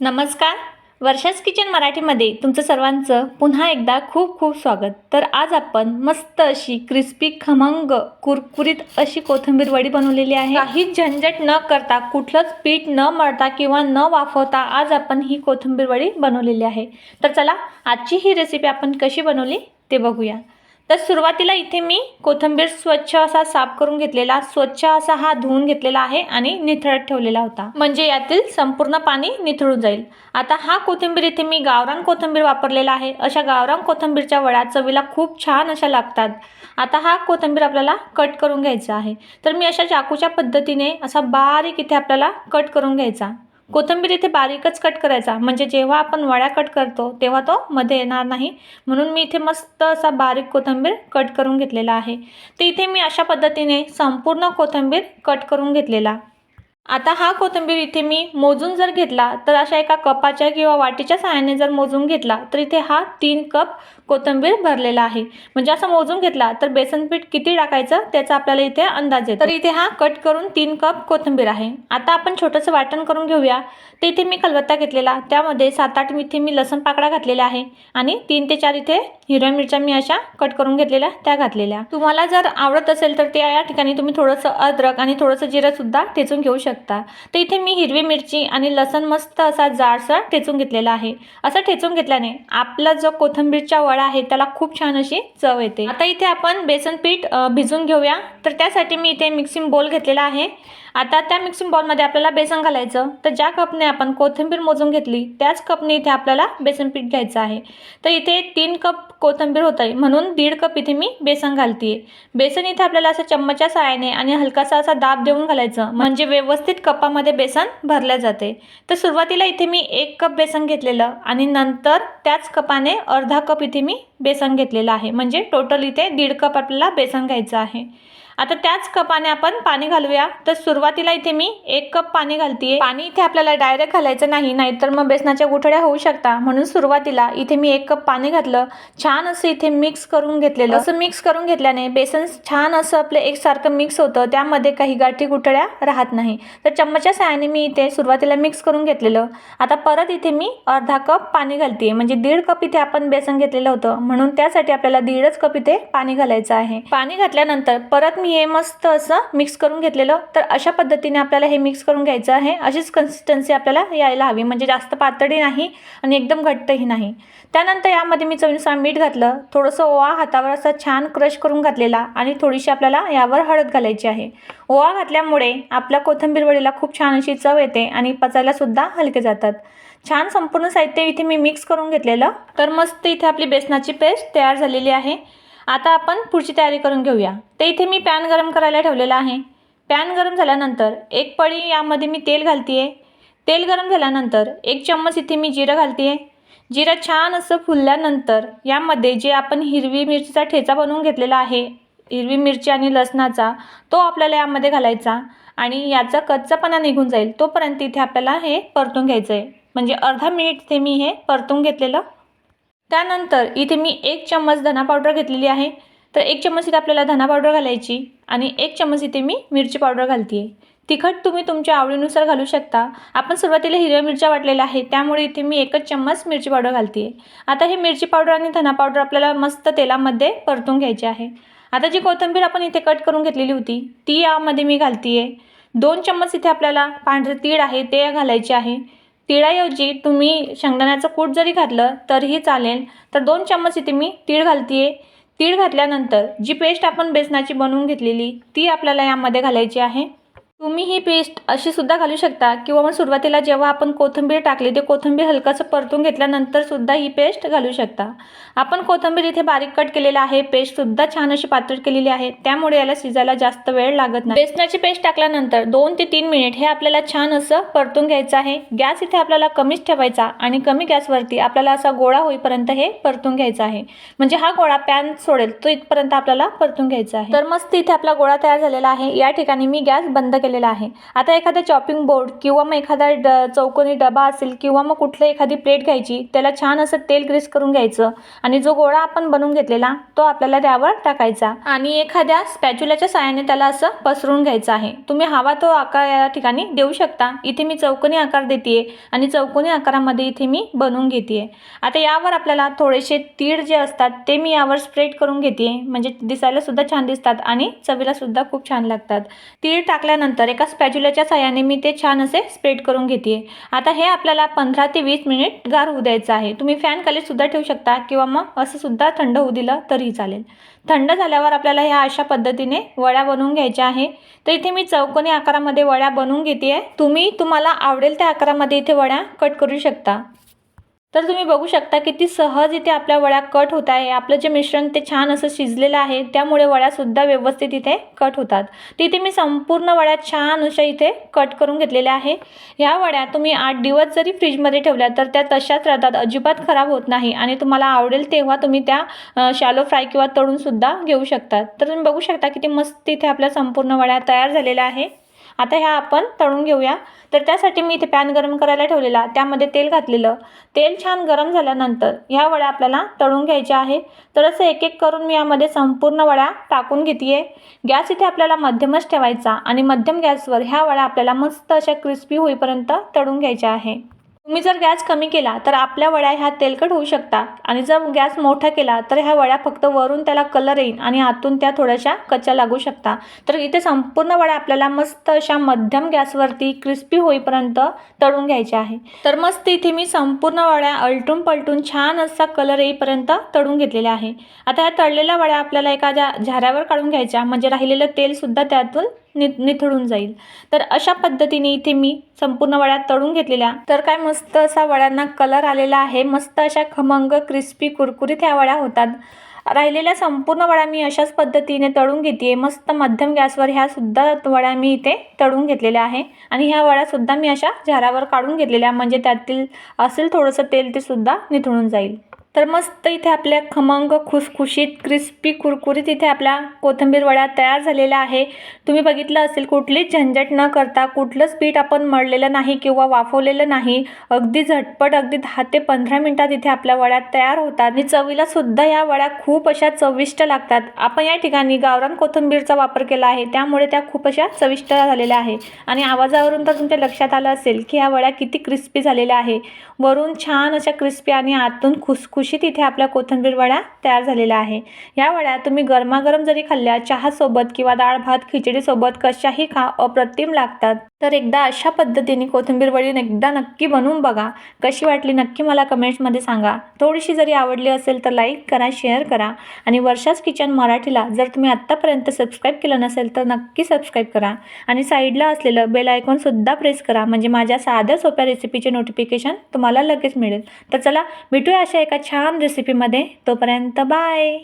नमस्कार. वर्षास किचन मराठीमध्ये तुमचं सर्वांचं पुन्हा एकदा खूप खूप स्वागत. तर आज आपण मस्त अशी क्रिस्पी खमंग कुरकुरीत अशी कोथिंबीर वडी बनवलेली आहे. काही झंझट न करता कुठलंच पीठ न मळता किंवा न वाफवता आज आपण ही कोथिंबीर वडी बनवलेली आहे. तर चला आजची ही रेसिपी आपण कशी बनवली ते बघूया. तर सुरुवातीला इथे मी कोथिंबीर स्वच्छ असा साफ करून घेतलेला स्वच्छ असा हा धुवून घेतलेला आहे आणि निथळत ठेवलेला होता. म्हणजे यातील संपूर्ण पाणी निथळून जाईल. आता हा कोथिंबीर इथे मी गावरान कोथिंबीर वापरलेला आहे. अशा गावरान कोथिंबीरच्या वड्या चवीला खूप छान अशा लागतात. आता हा कोथिंबीर आपल्याला कट करून घ्यायचा आहे. तर मी अशा चाकूच्या पद्धतीने असा बारीक इथे आपल्याला कट करून घ्यायचा. कोथिंबीर इथे बारीकच कट करायचा. म्हणजे जेव्हा आपण वड्या कट करतो तेव्हा तो मध्ये येणार नाही. म्हणून मी इथे मस्त असा बारीक कोथिंबीर कट करून घेतलेला आहे. तर इथे मी अशा पद्धतीने संपूर्ण कोथिंबीर कट करून घेतलेला. आता हा कोथिंबीर इथे मी मोजून जर घेतला तर अशा एका कपाच्या किंवा वाटीच्या सहाय्याने जर मोजून घेतला तर इथे हा तीन कप कोथिंबीर भरलेला आहे. म्हणजे असं मोजून घेतला तर बेसन पीठ किती टाकायचं त्याचा आपल्याला इथे अंदाज येतो. तर इथे हा कट करून तीन कप कोथिंबीर आहे. आता आपण छोटंसं वाटण करून घेऊया. ते इथे मी कलबत्ता घेतलेला त्यामध्ये सात आठ इथे मी लसण पाकडा घातलेला आहे आणि तीन ते चार इथे हिरव्या मिरच्या मी अशा कट करून घेतलेल्या त्या घातलेल्या. तुम्हाला जर आवडत असेल तर त्या या ठिकाणी तुम्ही थोडंसं अद्रक आणि थोडंसं जिरंसुद्धा ठेचून घेऊ शकता. तर इथे मी हिरवी मिरची आणि लसण मस्त असा जाडसर ठेचून घेतलेला आहे. असं ठेचून घेतल्याने आपला जो कोथिंबीरचा वडा आहे त्याला खूप छान अशी चव येते. आता इथे आपण बेसन पीठ भिजून घेऊया. तर त्यासाठी मी इथे मिक्सिंग बोल घेतलेला आहे. आता त्या मिक्सिंग बॉलमध्ये आपल्याला बेसन घालायचं. तर ज्या कपने आपण कोथिंबीर मोजून घेतली त्याच कपने इथे आपल्याला बेसन पीठ घ्यायचं आहे. तर इथे तीन कप कोथिंबीर होत आहे म्हणून दीड कप इथे मी बेसन घालते बेसन इथे आपल्याला असं चम्मचच्या साहाय्याने आणि हलकासा असा दाब देऊन घालायचं म्हणजे व्यवस्थित कपामध्ये बेसन भरल्या जाते. तर सुरुवातीला इथे मी एक कप बेसन घेतलेलं आणि नंतर त्याच कपाने अर्धा कप इथे मी बेसन घेतलेलं आहे. म्हणजे टोटल इथे दीड कप आपल्याला बेसन घ्यायचं आहे. आता त्याच कपाने आपण पाणी घालूया. तर सुरुवातीला इथे मी एक कप पाणी घालतीये. पाणी इथे आपल्याला डायरेक्ट घालायचं नाही नाहीतर मग बेसनाच्या गुठळ्या होऊ शकता. म्हणून सुरुवातीला इथे मी एक कप पाणी घातलं. छान असं इथे मिक्स करून घेतलेलं. असं मिक्स करून घेतल्याने बेसन छान असं आपलं एकसारखं मिक्स होतं. त्यामध्ये काही गाठी गुठळ्या राहत नाही. तर चम्मचच्या सहाय्याने मी इथे सुरुवातीला मिक्स करून घेतलेलं. आता परत इथे मी अर्धा कप पाणी घालते म्हणजे दीड कप इथे आपण बेसन घेतलेलं होतं. म्हणून त्यासाठी आपल्याला दीडच कप इथे पाणी घालायचं आहे. पाणी घातल्यानंतर परत मी हे मस्त असं मिक्स करून घेतलेलं. तर अशा पद्धतीने आपल्याला हे मिक्स करून घ्यायचं आहे. अशीच कन्सिस्टन्सी आपल्याला यायला हवी. म्हणजे जास्त पातळी नाही आणि एकदम घट्टही नाही. त्यानंतर यामध्ये मी चवीनुसार मीठ घातलं. थोडंसं ओवा हातावर असा छान क्रश करून घातलेला आणि थोडीशी आपल्याला यावर हळद घालायची आहे. ओवा घातल्यामुळे आपल्या कोथंबीर वडीला खूप छान अशी चव येते आणि पचायलासुद्धा हलके जातात. छान संपूर्ण साहित्य इथे मी मिक्स करून घेतलेलं. तर मस्त इथे आपली बेसनाची पेस्ट तयार झालेली आहे. आता आपण पुढची तयारी करून घेऊया. ते इथे मी पॅन गरम करायला ठेवलेला आहे. पॅन गरम झाल्यानंतर एक पळी यामध्ये मी तेल घालते तेल गरम झाल्यानंतर एक चम्मच इथे मी जिरं घालते जिरं छान असं फुलल्यानंतर यामध्ये जे आपण हिरवी मिरचीचा ठेचा बनवून घेतलेला आहे हिरवी मिरची आणि लसणाचा तो आपल्याला यामध्ये घालायचा आणि याचा कच्चापणा निघून जाईल तोपर्यंत इथे आपल्याला हे परतून घ्यायचं आहे म्हणजे अर्धा मिनिट इथे मी हे परतून घेतलेलं त्यानंतर इथे मी एक चम्मच धना पावडर घेतलेली आहे. तर एक चम्मच इथे आपल्याला धना पावडर घालायची आणि एक चम्मच इथे मी मिरची पावडर घालते आहे तिखट तुम्ही तुमच्या आवडीनुसार घालू शकता. आपण सुरुवातीला हिरव्या मिरच्या वाटलेल्या आहे त्यामुळे इथे मी एकच चम्मच मिरची पावडर घालते आहे आता हे मिरची पावडर आणि धना पावडर आपल्याला मस्त तेलामध्ये परतून घ्यायची आहे. आता जी कोथिंबीर आपण इथे कट करून घेतलेली होती ती यामध्ये मी घालते आहे दोन चम्मच इथे आपल्याला पांढरे तीळ आहे ते घालायचे आहे. तिळाऐवजी तुम्ही शेंगदाण्याचं कूट जरी घातलं तरीही चालेल. तर दोन चम्मच इथे मी तीळ घालते आहे तीळ घातल्यानंतर जी पेस्ट आपण बेसनाची बनवून घेतलेली ती आपल्याला यामध्ये घालायची आहे. तुम्ही ही पेस्ट अशी सुद्धा घालू शकता किंवा मग सुरुवातीला जेव्हा आपण कोथिंबीर टाकली ते कोथिंबीर हलकंसं परतून घेतल्यानंतर सुद्धा ही पेस्ट घालू शकता. आपण कोथिंबीर इथे बारीक कट केलेला आहे पेस्ट सुद्धा छान अशी पातळ केलेली आहे त्यामुळे याला शिजायला जास्त वेळ लागत नाही. बेसनाची पेस्ट टाकल्यानंतर दोन ते तीन मिनिट हे आपल्याला छान असं परतून घ्यायचं आहे. गॅस इथे आपल्याला कमीच ठेवायचा आणि कमी गॅसवरती आपल्याला असा गोळा होईपर्यंत हे परतून घ्यायचा आहे. म्हणजे हा गोळा पॅन सोडेल तो इथपर्यंत आपल्याला परतून घ्यायचा आहे. तर मस्त इथे आपला गोळा तयार झालेला आहे. या ठिकाणी मी गॅस बंद केला केलेला आहे. आता एखादा चॉपिंग बोर्ड किंवा मग एखादा ड चौकोनी डबा असेल किंवा मग कुठली एखादी प्लेट घ्यायची त्याला छान असं तेल ग्रीस करून घ्यायचं आणि जो गोळा आपण बनवून घेतलेला तो आपल्याला त्यावर टाकायचा आणि एखाद्या स्पॅच्युलाच्या साहाय्याने त्याला असं पसरून घ्यायचं आहे. तुम्ही हवा तो आकार या ठिकाणी देऊ शकता. इथे मी चौकोनी आकार देते आणि चौकोनी आकारामध्ये इथे मी बनवून घेते आता यावर आपल्याला थोडेसे तीळ जे असतात ते मी यावर स्प्रेड करून घेते म्हणजे दिसायला सुद्धा छान दिसतात आणि चवीला सुद्धा खूप छान लागतात. तीळ टाकल्यानंतर एका स्पॅच्युलाच्या सहाय्याने मी ते छान असे स्प्रेड करून घेते आता हे आपल्याला पंधरा ते वीस मिनिट गार होऊ द्यायचं आहे. तुम्ही फॅन सुद्धा ठेवू शकता किंवा मग असं सुद्धा थंड होऊ दिलं तरीही चालेल. थंड झाल्यावर आपल्याला ह्या अशा पद्धतीने वड्या बनवून घ्यायच्या आहे. तर इथे मी चौकोनी आकारामध्ये वड्या बनवून घेते आहे तुम्ही तुम्हाला आवडेल त्या आकारामध्ये इथे वड्या कट करू शकता. तर तुम्ही बघू शकता किती सहज इथे आपल्या वड्या कट होत आहे. आपलं जे मिश्रण ते छान असं शिजलेलं आहे त्यामुळे वड्यासुद्धा व्यवस्थित इथे कट होतात. तिथे मी संपूर्ण वड्या छान अशा इथे कट करून घेतलेल्या आहे. ह्या वड्या तुम्ही आठ दिवस जरी फ्रीजमध्ये ठेवल्या तर त्या तशाच राहतात. अजिबात खराब होत नाही आणि तुम्हाला आवडेल तेव्हा तुम्ही त्या शॅलो फ्राय किंवा तळूनसुद्धा घेऊ शकतात तर तुम्ही बघू शकता किती मस्त इथे आपल्या संपूर्ण वड्या तयार झालेल्या आहे. आता ह्या आपण तळून घेऊया. तर त्यासाठी मी इथे पॅन गरम करायला ठेवलेला. त्यामध्ये तेल घातलेलं. तेल छान गरम झाल्यानंतर ह्या वड्या आपल्याला तळून घ्यायच्या आहे. तर असं एक एक करून मी यामध्ये संपूर्ण वड्या टाकून घेते गॅस इथे आपल्याला मध्यमच ठेवायचा आणि मध्यम गॅसवर ह्या वड्या आपल्याला मस्त अशा क्रिस्पी होईपर्यंत तळून घ्यायच्या आहे. तुम्ही जर गॅस कमी केला तर आपल्या वड्या ह्या तेलकट होऊ शकतात आणि जर गॅस मोठा केला तर ह्या वड्या फक्त वरून त्याला कलर येईल आणि आतून त्या थोड्याशा कच्च्या लागू शकता. तर इथे संपूर्ण वड्या आपल्याला मस्त अशा मध्यम गॅसवरती क्रिस्पी होईपर्यंत तळून घ्यायच्या आहे. तर मस्त इथे मी संपूर्ण वड्या अलटून पलटून छान असा कलर येईपर्यंत तळून घेतलेल्या आहे. आता ह्या तळलेल्या वड्या आपल्याला एखाद्या झाऱ्यावर काढून घ्यायच्या म्हणजे राहिलेलं तेलसुद्धा त्यातून नि निथळून जाईल. तर अशा पद्धतीने इथे मी संपूर्ण वड्या तळून घेतलेल्या. तर काय मस्त असा वड्यांना कलर आलेला आहे. मस्त अशा खमंग क्रिस्पी कुरकुरीत ह्या वड्या होतात. राहिलेल्या संपूर्ण वड्या मी अशाच पद्धतीने तळून घेते मस्त मध्यम गॅसवर ह्यासुद्धा वड्या मी इथे तळून घेतलेल्या आहे. आणि ह्या वड्यासुद्धा मी अशा झारावर काढून घेतलेल्या. म्हणजे त्यातील असेल थोडंसं तेल ते सुद्धा निथळून जाईल. तर मस्त इथे आपल्या खमंग खुसखुशीत क्रिस्पी कुरकुरीत इथे आपल्या कोथिंबीर वड्या तयार झालेल्या आहे. तुम्ही बघितलं असेल कुठलीच झंझट न करता कुठलंच पीठ आपण मळलेलं नाही किंवा वाफवलेलं नाही. अगदी झटपट अगदी दहा ते पंधरा मिनटात इथे आपल्या वड्या तयार होतात. आणि चवीला सुद्धा या वड्या खूप अशा चविष्ट लागतात. आपण या ठिकाणी गावरान कोथिंबीरचा वापर केला आहे त्यामुळे त्या खूप अशा चविष्ट झालेल्या आहे. आणि आवाजावरून तर तुमच्या लक्षात आलं असेल की ह्या वड्या किती क्रिस्पी झालेल्या आहे. वरून छान अशा क्रिस्पी आणि आतून खुसखुशीत इथे आपल्या कोथिंबीर वड्या तयार झालेल्या आहे. या वड्या तुम्ही गरमागरम जरी खाल्ल्या चहासोबत किंवा डाळ भात खिचडीसोबत कशाही खा अप्रतिम लागतात. तर एकदा अशा पद्धतीने कोथिंबीर वडी एकदा नक्की बनवून बघा. कशी वाटली नक्की मला कमेंट्समध्ये सांगा. थोडीशी जरी आवडली असेल तर लाईक करा शेअर करा. आणि वर्षाच किचन मराठीला जर तुम्ही आत्तापर्यंत सबस्क्राईब केलं नसेल तर नक्की सबस्क्राईब करा. आणि साईडला असलेलं बेल आयकॉनसुद्धा प्रेस करा. म्हणजे माझ्या साध्या सोप्या रेसिपीचे नोटिफिकेशन तुम्हाला लगेच मिळेल. तर चला भेटूया अशा एका छान रेसिपीमध्ये तोपर्यंत बाय